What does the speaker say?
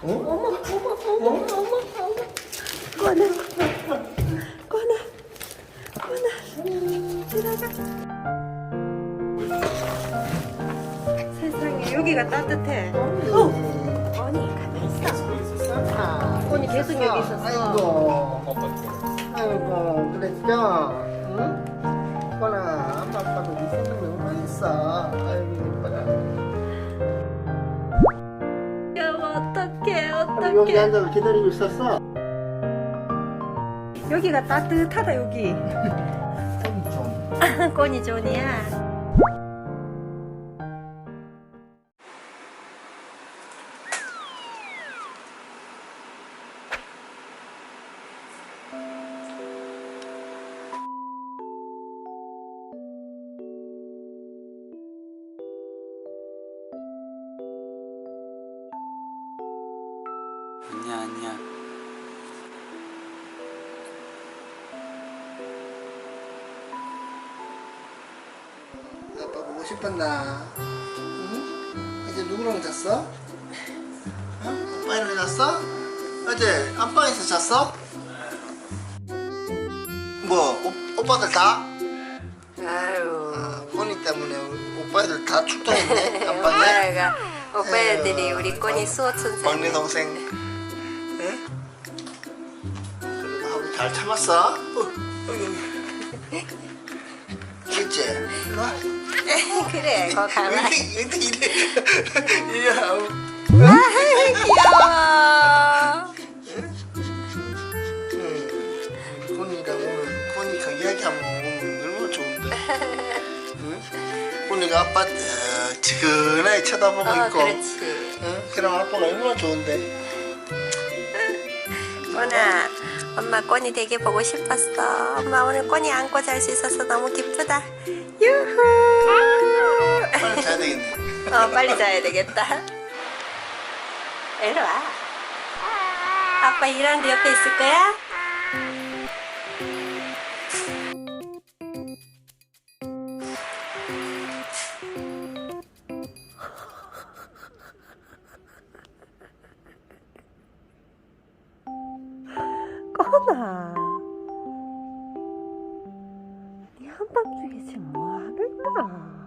어? 엄마, 엄마, 엄마, 엄마, 엄마. 꺼내. 꺼내. 꺼내. 들어가. 세상에, 여기가 따뜻해. 어? 언니, 가만히 있어. 아, 언니 계속 여기 있었어. 아이고. 아이고, 그랬죠? 여기 앉아서 기다리고 있었어? 여기가 따뜻하다 여기 좀, 좀. 꼬니 존이야 아니야 아니야 아빠 보고 싶었나? 응? 이제 누구랑 잤어? 어? 아빠랑 잤어? 어제 안방에서 잤어? 뭐, 오, 오빠들 다? 아유 아, 보니 때문에 오빠들 다 출동했네, 안방에. 오빠가 오빠 애들이 우리 꼬니 수호 선생 막내 동생. 잘 참았어? 어, 여기. 그치? 일로 와. 그래 거 가만 이렇게 이래? 이래, 아우. 귀여워 응. 코니가 오늘, 코니가 이야기하면 오면 얼마나 좋은데. 응? 코니가 아빠 어, 지근하게 쳐다보고 어 있고. 그렇지 응? 그럼 아빠가 얼마나 좋은데. 꼬나 엄마 꼬니 되게 보고 싶었어. 엄마 오늘 꼬니 안고 잘 수 있어서 너무 기쁘다. 유후! 빨리 자야 되겠네. 어 빨리 자야 되겠다. 이리 와. 아빠 일하는데 옆에 있을 거야? 꼬나 네 한밤중에 지금 뭐하는 거야?